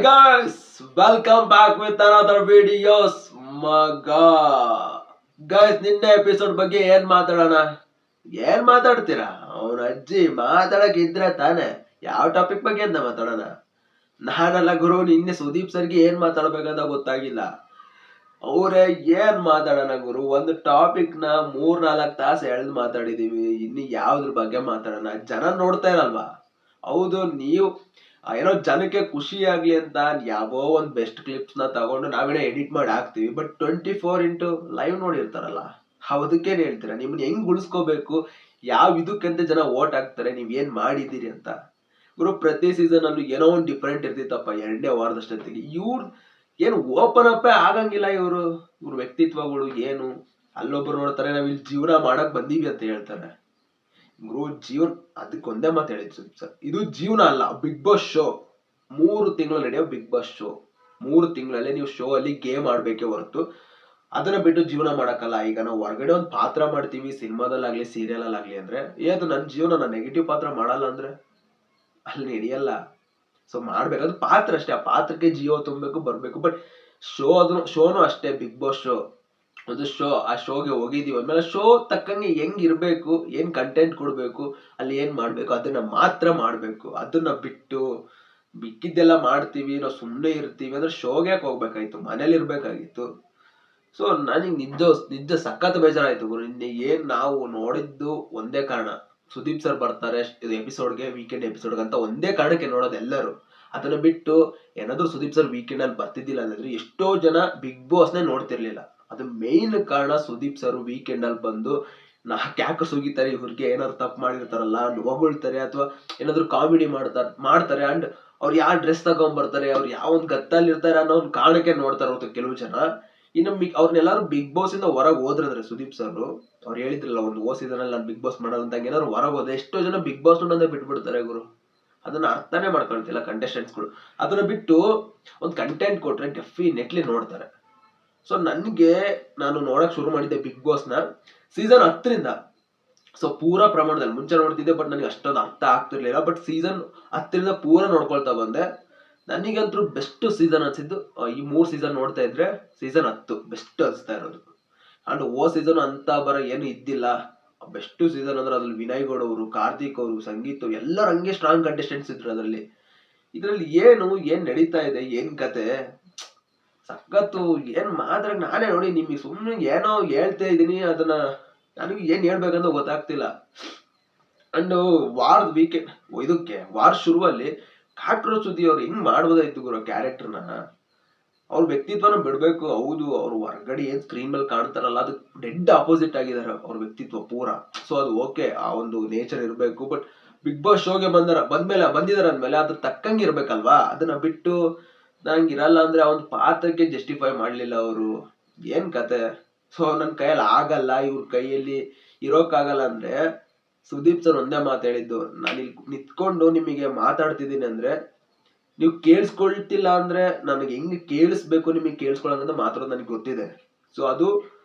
Hi guys, welcome back with another videos. ಮಗ guys ನಿನ್ನೆ episode ಬಗ್ಗೆ ಏನ್ ಮಾತಾಡೋಣ? ಏನ್ ಮಾತಾಡ್ತೀರಾ? ಅವನ ಅಜ್ಜಿ ಮಾತಾಡಕ್ ಇದ್ರೆ ತಾನೆ. ಯಾವ ಟಾಪಿಕ್ ಬಗ್ಗೆ ಅಂತ ಮಾತಾಡೋಣ? ನಾನಲ್ಲ ಗುರು ನಿನ್ನೆ ಸುದೀಪ್ ಸರ್ಗೆ ಏನ್ ಮಾತಾಡ್ಬೇಕಂತ ಗೊತ್ತಾಗಿಲ್ಲ. ಅವರೇ ಏನ್ ಮಾತಾಡೋಣ ಗುರು? ಒಂದು ಟಾಪಿಕ್ನ ಮೂರ್ ನಾಲ್ಕು ತಾಸು ಎಳ್ದು ಮಾತಾಡಿದೀವಿ. ಇನ್ನು ಯಾವ್ದ್ರ ಬಗ್ಗೆ ಮಾತಾಡೋಣ? ಜನ ನೋಡ್ತಾ ಹೌದು ನೀವು ಏನೋ ಜನಕ್ಕೆ ಖುಷಿ ಆಗ್ಲಿ ಅಂತ ಯಾವೋ ಒಂದು ಬೆಸ್ಟ್ ಕ್ಲಿಪ್ಸ್ನ ತಗೊಂಡು ನಾವೇನೋ ಎಡಿಟ್ ಮಾಡಿ ಹಾಕ್ತಿವಿ. But twenty four into live ನೋಡಿರ್ತಾರಲ್ಲ ಅದಕ್ಕೇನ್ ಹೇಳ್ತೀರಾ? ನಿಮ್ನ ಹೆಂಗ್ ಉಳಿಸ್ಕೋಬೇಕು? ಯಾವ ಇದಕ್ಕಂತ ಜನ ಓಟ್ ಹಾಕ್ತಾರೆ? ನೀವ್ ಏನ್ ಮಾಡಿದ್ದೀರಿ ಅಂತ. ಗುರು, ಪ್ರತಿ ಸೀಸನ್ ಅಲ್ಲೂ ಏನೋ ಒಂದು ಡಿಫ್ರೆಂಟ್ ಇರ್ತಿತ್ತಪ್ಪ. ಎರಡನೇ ವಾರದಷ್ಟೊತ್ತಿಗೆ ಇವ್ರು ಏನು ಓಪನ್ ಅಪ್ ಆಗಂಗಿಲ್ಲ ಇವರು. ಇವ್ರ ವ್ಯಕ್ತಿತ್ವಗಳು ಏನು? ಅಲ್ಲೊಬ್ರು ನೋಡ್ತಾರೆ, ನಾವ್ ಇಲ್ಲಿ ಜೀವನ ಮಾಡಕ್ ಬಂದೀವಿ ಅಂತ ಹೇಳ್ತಾರೆ. ಗುರು ಜೀವನ ಅದಕ್ಕೊಂದೇ ಮಾತು ಹೇಳಿದ್ದು ಸರ್. ಇದು ಜೀವನ ಅಲ್ಲ, ಬಿಗ್ ಬಾಸ್ ಶೋ. ಮೂರು ತಿಂಗಳು ನಡೆಯೋ ಬಿಗ್ ಬಾಸ್ ಶೋ. ಮೂರು ತಿಂಗಳಲ್ಲಿ ನೀವು ಶೋ ಅಲ್ಲಿ ಗೇಮ್ ಆಡ್ಬೇಕೇ ಹೊರತು. ಅದನ್ನ ಬಿಟ್ಟು ಜೀವನ ಮಾಡಕ್ಕಲ್ಲ. ಈಗ ನಾವು ಹೊರಗಡೆ ಒಂದು ಪಾತ್ರ ಮಾಡ್ತೀವಿ, ಸಿನಿಮಾದಲ್ಲಾಗ್ಲಿ ಸೀರಿಯಲ್ ಅಲ್ಲಾಗ್ಲಿ ಅಂದ್ರೆ, ಏ, ಅದು ನನ್ನ ಜೀವನ, ನಾನು ನೆಗೆಟಿವ್ ಪಾತ್ರ ಮಾಡಲ್ಲ ಅಂದ್ರೆ? ಅಲ್ಲಿ ನಡೆಯಲ್ಲ. ಸೊ ಮಾಡ್ಬೇಕು. ಅದು ಪಾತ್ರ ಅಷ್ಟೇ. ಆ ಪಾತ್ರಕ್ಕೆ ಜೀವ ತುಂಬಬೇಕು, ಬರ್ಬೇಕು. ಬಟ್ ಶೋ ಅದು ಶೋನು ಅಷ್ಟೇ, ಬಿಗ್ ಬಾಸ್ ಶೋ. ಒಂದು ಶೋ, ಆ ಶೋಗೆ ಹೋಗಿದೀವಿ ಆಮೇಲೆ ಶೋ ತಕ್ಕಂಗೆ ಹೆಂಗ್ ಇರ್ಬೇಕು, ಏನ್ ಕಂಟೆಂಟ್ ಕೊಡ್ಬೇಕು, ಅಲ್ಲಿ ಏನ್ ಮಾಡ್ಬೇಕು, ಅದನ್ನ ಮಾತ್ರ ಮಾಡ್ಬೇಕು. ಅದನ್ನ ಬಿಟ್ಟು ಬಿಕ್ಕಿದ್ದೆಲ್ಲ ಮಾಡ್ತೀವಿ, ನಾವು ಸುಮ್ಮನೆ ಇರ್ತೀವಿ. ಅಂದ್ರೆ ಶೋಗೆ ಹೋಗ್ಬೇಕಾಯ್ತು ಮನೇಲಿ ಇರ್ಬೇಕಾಗಿತ್ತು. ಸೊ ನನಗೆ ನಿಜ ನಿಜ ಸಖತ್ ಬೇಜಾರಾಯಿತು ಗುರು. ನಿನ್ನೆ ಏನ್ ನಾವು ನೋಡಿದ್ದು ಒಂದೇ ಕಾರಣ. ಸುದೀಪ್ ಸರ್ ಬರ್ತಾರೆ, ಇದು ಎಪಿಸೋಡ್ಗೆ ವೀಕೆಂಡ್ ಎಪಿಸೋಡ್ಗೆ ಅಂತ ಒಂದೇ ಕಾರಣಕ್ಕೆ ನೋಡೋದು ಎಲ್ಲರೂ. ಅದನ್ನ ಬಿಟ್ಟು ಏನಾದ್ರೂ ಸುದೀಪ್ ಸರ್ ವೀಕೆಂಡ್ ಅಲ್ಲಿ ಬರ್ತಿದ್ದಿಲ್ಲ ಅಂದ್ರೆ ಎಷ್ಟೋ ಜನ ಬಿಗ್ ಬಾಸ್ನೇ ನೋಡ್ತಿರ್ಲಿಲ್ಲ. ಅದು ಮೇನ್ ಕಾರಣ ಸುದೀಪ್ ಸರ್ ವೀಕೆಂಡ್ ಅಲ್ಲಿ ಬಂದು, ನಾ ಯಾಕೆ ಸುಗಿತಾರೆ, ಇವ್ರಿಗೆ ಏನಾದ್ರು ತಪ್ಪು ಮಾಡಿರ್ತಾರಲ್ಲ ಹೊಗಳ್ತಾರೆ ಅಥವಾ ಏನಾದ್ರು ಕಾಮಿಡಿ ಮಾಡ್ತಾರೆ ಮಾಡ್ತಾರೆ ಅಂಡ್ ಅವ್ರು ಯಾವ ಡ್ರೆಸ್ ತಗೊಂಡ್ಬರ್ತಾರೆ ಅವ್ರು ಯಾವ ಒಂದು ಗತ್ತಲ್ಲಿ ಇರ್ತಾರೆ ಅನ್ನೋ ಒಂದು ಕಾರಣಕ್ಕೆ ನೋಡ್ತಾರೆ ಅಂತ ಕೆಲವು ಜನ. ಇನ್ನು ಮಿಕ್ ಅವ್ರನ್ನೆಲ್ಲರೂ ಬಿಗ್ ಬಾಸ್ ಇಂದ ಹೊರಗೆ ಹೋದ್ರಂದ್ರೆ ಸುದೀಪ್ ಸರ್ ಅವ್ರು ಹೇಳಿದ್ರಲ್ಲ, ಒಂದು ಓ ನಾನು ಬಿಗ್ ಬಾಸ್ ಮಾಡಲ್ಲ ಅಂತ ಏನಾದ್ರು ಹೊರಗೆ ಹೋದ್ರೆ ಎಷ್ಟೋ ಜನ ಬಿಗ್ ಬಾಸ್ ನೋಡೋದೇ ಬಿಟ್ಬಿಡ್ತಾರೆ ಗುರು. ಅದನ್ನ ಅರ್ಥನೇ ಮಾಡ್ಕೊಳ್ತಿಲ್ಲ ಕಂಟೆಸ್ಟೆಂಟ್ಸ್ಗಳು ಅದನ್ನ ಬಿಟ್ಟು ಒಂದು ಕಂಟೆಂಟ್ ಕೊಟ್ರೆ ಡೆಫಿನೆಟ್ಲಿ ನೋಡ್ತಾರೆ. ಸೊ ನನಗೆ ನಾನು ನೋಡಕ್ ಶುರು ಮಾಡಿದ್ದೆ ಬಿಗ್ ಬಾಸ್ನ ಸೀಸನ್ ಹತ್ತರಿಂದ. ಸೊ ಪೂರ ಪ್ರಮಾಣದಲ್ಲಿ ಮುಂಚೆ ನೋಡ್ತಿದ್ದೆ ಬಟ್ ನನಗೆ ಅಷ್ಟೊಂದು ಅರ್ಥ ಆಗ್ತಿರ್ಲಿಲ್ಲ. ಬಟ್ ಸೀಸನ್ ಹತ್ತರಿಂದ ಪೂರ ನೋಡ್ಕೊಳ್ತಾ ಬಂದೆ. ನನಗಂತೂ ಬೆಸ್ಟ್ ಸೀಸನ್ ಅನ್ಸಿದ್ದು ಈ ಮೂರು ಸೀಸನ್ ನೋಡ್ತಾ ಇದ್ರೆ ಸೀಸನ್ ಹತ್ತು. ಬೆಸ್ಟ್ ಅನಿಸ್ತಾ ಇರೋದು. ಅಂಡ್ ಓ ಸೀಸನ್ ಅಂತ ಬರ ಏನು ಇದ್ದಿಲ್ಲ. ಬೆಸ್ಟ್ ಸೀಸನ್ ಅಂದ್ರೆ ಅದ್ರಲ್ಲಿ ವಿನಯ್ ಗೌಡ ಅವರು, ಕಾರ್ತಿಕ್ ಅವರು, ಸಂಗೀತ್ ಎಲ್ಲರ ಎಲ್ಲರೂ ಹಂಗೆ ಸ್ಟ್ರಾಂಗ್ ಕಂಟೆಸ್ಟೆಂಟ್ಸ್ ಇದ್ರು ಅದರಲ್ಲಿ. ಇದರಲ್ಲಿ ಏನು, ಏನ್ ನಡೀತಾ ಇದೆ, ಏನ್ ಕತೆ? ಸಖತ್ತು ಏನ್ ಮಾತ್ರ ನಾನೇ ನೋಡಿ ನಿಮಗೆ ಸುಮ್ಮನೆ ಏನೋ ಹೇಳ್ತಾ ಇದ್ದೀನಿ, ಅದನ್ನ ನನಗೆ ಏನ್ ಹೇಳ್ಬೇಕಂತ ಗೊತ್ತಾಗ್ತಿಲ್ಲ. ಅಂಡ್ ವಾರ್ ವೀಕೆಂಡ್ ಇದಕ್ಕೆ ವಾರ ಶುರುವಲ್ಲಿ ಕಾಟ್ರೋ ಸುದ್ದಿ ಅವ್ರು ಹಿಂಗ್ ಮಾಡ್ಬೋದಾಯ್ತು ಗುರು ಕ್ಯಾರೆಕ್ಟರ್ನ ಅವ್ರ ವ್ಯಕ್ತಿತ್ವನ ಬಿಡ್ಬೇಕು, ಹೌದು, ಅವ್ರು ಹೊರಗಡೆ ಏನ್ ಸ್ಕ್ರೀನ್ ಮೇಲೆ ಕಾಣ್ತಾರಲ್ಲ, ಅದು ಡೆಡ್ ಅಪೋಸಿಟ್ ಆಗಿದ್ದಾರೆ ಅವ್ರ ವ್ಯಕ್ತಿತ್ವ ಪೂರಾ. ಸೊ ಅದು ಓಕೆ ಆ ಒಂದು ನೇಚರ್ ಇರಬೇಕು ಬಟ್ ಬಿಗ್ ಬಾಸ್ ಶೋಗೆ ಬಂದಾರ ಬಂದ್ಮೇಲೆ ಬಂದಿದಾರ ಅಂದ್ಮೇಲೆ ಅದ್ರ ತಕ್ಕಂಗೆ ಇರ್ಬೇಕಲ್ವಾ? ಅದನ್ನ ಬಿಟ್ಟು ನಂಗೆ ಇರಲ್ಲ ಅಂದ್ರೆ ಒಂದು ಪಾತ್ರಕ್ಕೆ ಜಸ್ಟಿಫೈ ಮಾಡ್ಲಿಲ್ಲ ಅವರು. ಏನ್ ಕತೆ? ಸೊ ನನ್ನ ಕೈಯಲ್ಲಿ ಆಗಲ್ಲ, ಇವ್ರ ಕೈಯಲ್ಲಿ ಇರೋಕ್ಕಾಗಲ್ಲ ಅಂದ್ರೆ ಸುದೀಪ್ ಸರ್ ಒಂದೇ ಮಾತು ಹೇಳಿದ್ದು. ನಾನು ಇಲ್ಲಿ ನಿಂತ್ಕೊಂಡು ನಿಮಗೆ ಮಾತಾಡ್ತಿದ್ದೀನಿ ಅಂದ್ರೆ, ನೀವು ಕೇಳಿಸ್ಕೊಳ್ತಿಲ್ಲ ಅಂದ್ರೆ ನನಗೆ ಹೆಂಗ್ ಕೇಳಿಸ್ಬೇಕು ನಿಮಗೆ ಕೇಳಿಸ್ಕೊಳ್ಳೋದಂತ ಮಾತ್ರ ನನಗೆ ಗೊತ್ತಿದೆ. ಸೊ, ಅದು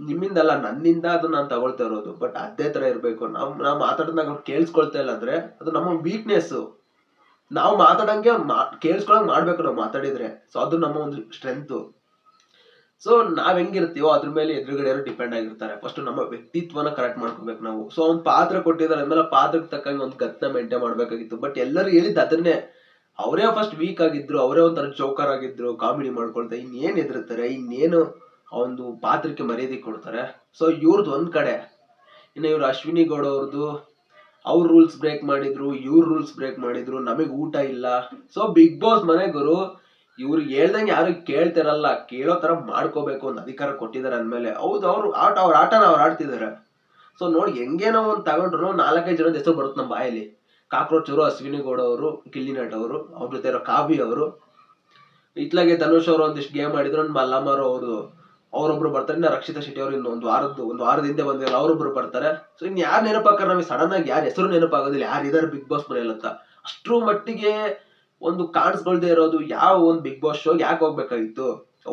ನಿಮ್ಮಿಂದಲ್ಲ, ನನ್ನಿಂದ ಅದು ನಾನು ತಗೊಳ್ತಾ ಇರೋದು. ಬಟ್ ಅದೇ ತರ ಇರ್ಬೇಕು. ನಾವು ನಾವು ಮಾತಾಡಿದಾಗ ಅವ್ರು ಕೇಳಿಸ್ಕೊಳ್ತಾ ಇಲ್ಲ ಅಂದ್ರೆ ಅದು ನಮ್ಮ ವೀಕ್ನೆಸ್ ನಾವು ಮಾತಾಡಂಗೆ ಮಾ, ಕೇಳಿಸ್ಕೊಳಂಗ್ ಮಾಡ್ಬೇಕು ನಾವು ಮಾತಾಡಿದ್ರೆ. ಸೊ ಅದು ನಮ್ಮ ಒಂದು ಸ್ಟ್ರೆಂತ್ ಸೊ ನಾವ್ ಹೆಂಗಿರ್ತೀವೋ ಅದ್ರ ಮೇಲೆ ಎದುರುಗಡೆಯವರು ಡಿಪೆಂಡ್ ಆಗಿರ್ತಾರೆ. ಫಸ್ಟ್ ನಮ್ಮ ವ್ಯಕ್ತಿತ್ವನ ಕರೆಕ್ಟ್ ಮಾಡ್ಕೋಬೇಕು ನಾವು. ಸೊ ಒಂದ್ ಪಾತ್ರ ಕೊಟ್ಟಿದ್ದಾರೆ ಅದ್ಮೇಲೆ ಪಾತ್ರಕ್ಕೆ ತಕ್ಕಂಗೆ ಒಂದು ಗತ್ನ ಮೇಂಟೈನ್ ಮಾಡ್ಬೇಕಾಗಿತ್ತು. ಬಟ್ ಎಲ್ಲರೂ ಹೇಳಿದ್ದು ಅದನ್ನೇ. ಅವರೇ ಫಸ್ಟ್ ವೀಕ್ ಆಗಿದ್ರು, ಅವರೇ ಒಂಥರ ಜೋಕರ್ ಆಗಿದ್ರು ಕಾಮಿಡಿ ಮಾಡ್ಕೊಳ್ತಾ, ಇನ್ನೇನು ಎದುರುತ್ತಾರೆ ಇನ್ನೇನು ಒಂದು ಪಾತ್ರಕ್ಕೆ ಮರ್ಯಾದೆ ಕೊಡ್ತಾರೆ. ಸೊ ಇವ್ರದ್ದು ಒಂದ್ ಕಡೆ. ಇನ್ನು ಇವ್ರು ಅಶ್ವಿನಿ ಗೌಡ ಅವ್ರದ್ದು ಅವ್ರ ರೂಲ್ಸ್ ಬ್ರೇಕ್ ಮಾಡಿದ್ರು, ಇವ್ರ ರೂಲ್ಸ್ ಬ್ರೇಕ್ ಮಾಡಿದ್ರು, ನಮಗೆ ಊಟ ಇಲ್ಲ. ಸೊ ಬಿಗ್ ಬಾಸ್ ಮನೆಗರು ಇವ್ರಿಗೆ ಹೇಳ್ದಂಗೆ ಯಾರು ಕೇಳ್ತಿರಲ್ಲ, ಕೇಳೋ ತರ ಮಾಡ್ಕೋಬೇಕು ಅಂತ ಅಧಿಕಾರ ಕೊಟ್ಟಿದ್ದಾರೆ ಅಂದ್ಮೇಲೆ, ಹೌದು, ಅವ್ರು ಆಟ, ಅವ್ರ ಆಟನ ಅವ್ರು ಆಡ್ತಿದ್ದಾರೆ ಸೊ ನೋಡಿ, ಹೆಂಗೇನೋ ಒಂದು ತಗೊಂಡ್ರು ನಾಲ್ಕೈದು ಜನ ಹೆಸರು ಬರುತ್ತೆ ನಮ್ಮ ಬಾಯಲ್ಲಿ. ಕಾಕ್ರೋಚ್ ಅವರು, ಅಶ್ವಿನಿ ಗೌಡ ಅವರು ಕಿಲ್ಲಿನಟ್ ಅವರು, ಅವ್ರ ಜೊತೆ ಇರೋ ಕಾಬಿ ಅವರು. ಇತ್ಲಾಗೆ ಧನುಷ್ ಅವರು ಒಂದಿಷ್ಟು ಗೇಮ್ ಆಡಿದ್ರು ಮಲ್ಲಮ್ಮರು ಅವರು ಅವರೊಬ್ರು ಬರ್ತಾರೆ, ಇನ್ನ ರಕ್ಷಿತಾ ಶೆಟ್ಟಿ ಅವರು ಇನ್ನು ಒಂದು ವಾರದ್ದು ಒಂದು ವಾರದ ಹಿಂದೆ ಬಂದಿರಲ್ಲ ಅವರೊಬ್ರು ಬರ್ತಾರೆ. ಸೊ ಇನ್ ಯಾರು ನೆನಪಾಕಾರ ನಮಗೆ ಸಡನ್ ಆಗಿ ಯಾರ ಹೆಸರು ನೆನಪಾಗೋದಿಲ್ಲ. ಯಾರು ಇದಾರೆ ಬಿಗ್ ಬಾಸ್ ಮನೆಯಲ್ಲಿ ಅಂತ ಅಷ್ಟ್ರ ಮಟ್ಟಿಗೆ ಒಂದು ಕಾಣಿಸ್ಕೊಳ್ದೆ ಇರೋದು ಯಾವ ಒಂದು ಬಿಗ್ ಬಾಸ್ ಶೋ ಯಾಕೆ ಹೋಗ್ಬೇಕಾಗಿತ್ತು?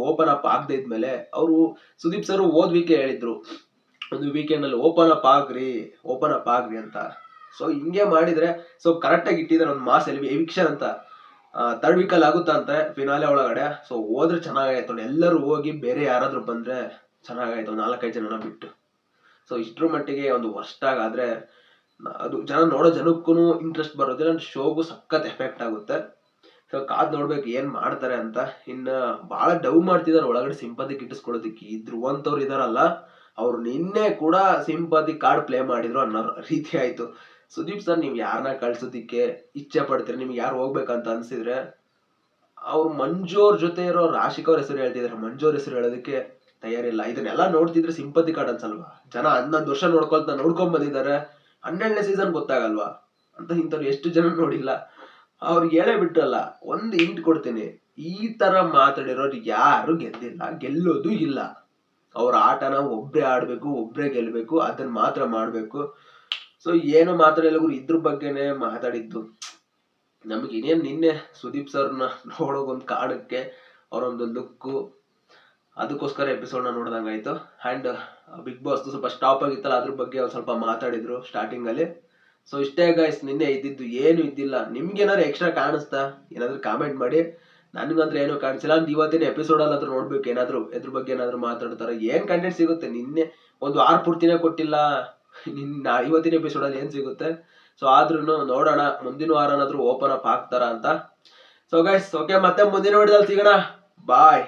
ಓಪನ್ ಅಪ್ ಆಗದೆ ಇದ್ಮೇಲೆ ಅವರು ಸುದೀಪ್ ಸರ್ ಓದ್ ವೀಕೆ ಹೇಳಿದ್ರು, ಒಂದು ವೀಕೆಂಡ್ ಅಲ್ಲಿ ಓಪನ್ ಅಪ್ ಆಗ್ರಿ ಓಪನ್ ಅಪ್ ಆಗ್ರಿ ಅಂತ. ಸೊ ಹಿಂಗೆ ಮಾಡಿದ್ರೆ ಸೊ ಕರೆಕ್ಟಾಗಿ ಇಟ್ಟಿದ್ದಾರೆ ಒಂದು ಮಾಸ್ ಎಲ್ಲಿ ಎವಿಕ್ಷನ್ ಅಂತ. ತರ್ಡ್ ಆಗುತ್ತಂತೆ ಫಿನಾಲೆ ಒಳಗಡೆ. ಸೊ ಹೋದ್ರೆ ಚೆನ್ನಾಗಾಯ್ತು ಎಲ್ಲರೂ ಹೋಗಿ ಬೇರೆ ಯಾರಾದ್ರೂ ಬಂದ್ರೆ ಚೆನ್ನಾಗಾಯ್ತು. ನಾಲ್ಕೈದು ಜನನ ಬಿಟ್ಟು. ಸೊ ಇಷ್ಟ್ರ ಮಟ್ಟಿಗೆ ಒಂದು ವರ್ಷಾಗಾದ್ರೆ ಅದು ಜನ ನೋಡೋ ಜನಕ್ಕೂ ಇಂಟ್ರೆಸ್ಟ್ ಬರೋದಿಲ್ಲ. ಶೋಗೂ ಸಖತ್ ಎಫೆಕ್ಟ್ ಆಗುತ್ತೆ. ಸೊ ಕಾದ್ ನೋಡ್ಬೇಕು ಏನ್ ಮಾಡ್ತಾರೆ ಅಂತ. ಇನ್ನ ಬಹಳ ಡವ್ ಮಾಡ್ತಿದಾರೆ. ಒಳಗಡೆ ಸಿಂಪತಿ ಗಿಟ್ಟಿಸ್ಕೊಳ್ಳೋದಕ್ಕೆ ಈ ಧ್ರುವಂತವ್ರು ಇದಾರಲ್ಲ, ಅವ್ರು ನಿನ್ನೆ ಕೂಡ ಸಿಂಪತಿ ಕಾರ್ಡ್ ಪ್ಲೇ ಮಾಡಿದ್ರು ಅನ್ನೋ ರೀತಿ ಆಯ್ತು. ಸುದೀಪ್ ಸರ್ ನೀವು ಯಾರನ್ನ ಕಳ್ಸೋದಿಕ್ಕೆ ಇಚ್ಛೆ ಪಡ್ತೀರಿ, ನಿಮ್ಗೆ ಯಾರು ಹೋಗ್ಬೇಕಂತ ಅನ್ಸಿದ್ರೆ ಅವ್ರು ಮಂಜು ಅವ್ರ ಜೊತೆ ಇರೋ ರಾಶಿಕ್ ಅವ್ರ ಹೆಸರು ಹೇಳ್ತಿದ್ರೆ. ಮಂಜು ಅವ್ರ ಹೆಸರು ಹೇಳೋದಕ್ಕೆ ತಯಾರಿಲ್ಲ. ಇದನ್ನೆಲ್ಲ ನೋಡ್ತಿದ್ರೆ ಸಿಂಪತಿ ಕಾರ್ಡ್ ಅನ್ಸಲ್ವಾ? ಜನ ಹನ್ನೊಂದು ವರ್ಷ ನೋಡ್ಕೊಳ್ತಾ ನೋಡ್ಕೊಂಡ್ ಬಂದಿದ್ದಾರೆ. ಹನ್ನೆರಡನೇ ಸೀಸನ್ ಗೊತ್ತಾಗಲ್ವಾ? ಅಂತ ಇಂಥವ್ರು ಎಷ್ಟು ಜನ ನೋಡಿಲ್ಲ. ಅವ್ರಿಗೆ ಹೇಳೇ ಬಿಟ್ರಲ್ಲ ಒಂದು ಇಂಟ್ ಕೊಡ್ತೀನಿ. ಈ ತರ ಮಾತಾಡಿರೋರು ಯಾರು ಗೆದ್ದಿಲ್ಲ, ಗೆಲ್ಲೋದು ಇಲ್ಲ. ಅವ್ರ ಆಟನ ಒಬ್ರೇ ಆಡ್ಬೇಕು, ಒಬ್ರೇ ಗೆಲ್ಬೇಕು ಅದನ್ನ ಮಾತ್ರ ಮಾಡ್ಬೇಕು. ಸೊ ಏನು ಮಾತಾಡಿಲ್ಲ ಇದ್ರ ಬಗ್ಗೆನೆ ಮಾತಾಡಿದ್ದು. ನಮ್ಗೆ ಇನ್ನೇನು ನಿನ್ನೆ ಸುದೀಪ್ ಸರ್ನ ನೋಡೋಗೊಂದು ಕಾರಣಕ್ಕೆ ಅವರೊಂದು ಲುಕ್ಕು. ಅದಕ್ಕೋಸ್ಕರ ಎಪಿಸೋಡ್ನ ನೋಡ್ದಂಗಾಯ್ತು. ಆ್ಯಂಡ್ ಬಿಗ್ ಬಾಸ್ ಸ್ವಲ್ಪ ಸ್ಟಾಪ್ ಆಗಿತ್ತಲ್ಲ, ಅದ್ರ ಬಗ್ಗೆ ಅವ್ರು ಸ್ವಲ್ಪ ಮಾತಾಡಿದ್ರು ಸ್ಟಾರ್ಟಿಂಗ್ ಅಲ್ಲಿ. ಸೊ ಇಷ್ಟೇ ಗಾಯ್ಸ್ ನಿನ್ನೆ ಇದ್ದಿದ್ದು ಏನು ಇದ್ದಿಲ್ಲ. ನಿಮ್ಗೆ ಏನಾದ್ರು ಎಕ್ಸ್ಟ್ರಾ ಕಾಣಿಸ್ತಾ? ಏನಾದ್ರು ಕಾಮೆಂಟ್ ಮಾಡಿ. ನನಗಂದ್ರೆ ಏನು ಕಾಣಿಸಿಲ್ಲ. ಅಂತ ಇವತ್ತಿನ ಎಪಿಸೋಡ್ ಅಲ್ಲಿ ಆದ್ರೂ ನೋಡ್ಬೇಕು, ಏನಾದ್ರು, ಇದ್ರ ಬಗ್ಗೆ ಏನಾದ್ರು ಮಾತಾಡ್ತಾರೆ ಏನ್ ಕಂಟೆಂಟ್ ಸಿಗುತ್ತೆ? ನಿನ್ನೆ ಒಂದು ವಾರ ಪೂರ್ತಿನೇ ಕೊಟ್ಟಿಲ್ಲ. ನಿನ್ನ ಇವತ್ತಿನ ಎಪಿಸೋಡ್ ಅಲ್ಲಿ ಏನ್ ಸಿಗುತ್ತೆ? ಸೊ ಆದ್ರೂ ನೋಡೋಣ. ಮುಂದಿನ ವಾರನಾದ್ರೂ ಓಪನ್ ಅಪ್ ಆಗ್ತಾರ ಅಂತ. ಸೊ ಗೈಸ್ ಓಕೆ ಮತ್ತೆ ಮುಂದಿನ ವಿಡಿಯೋದಲ್ಲಿ ಸಿಗೋಣ. ಬಾಯ್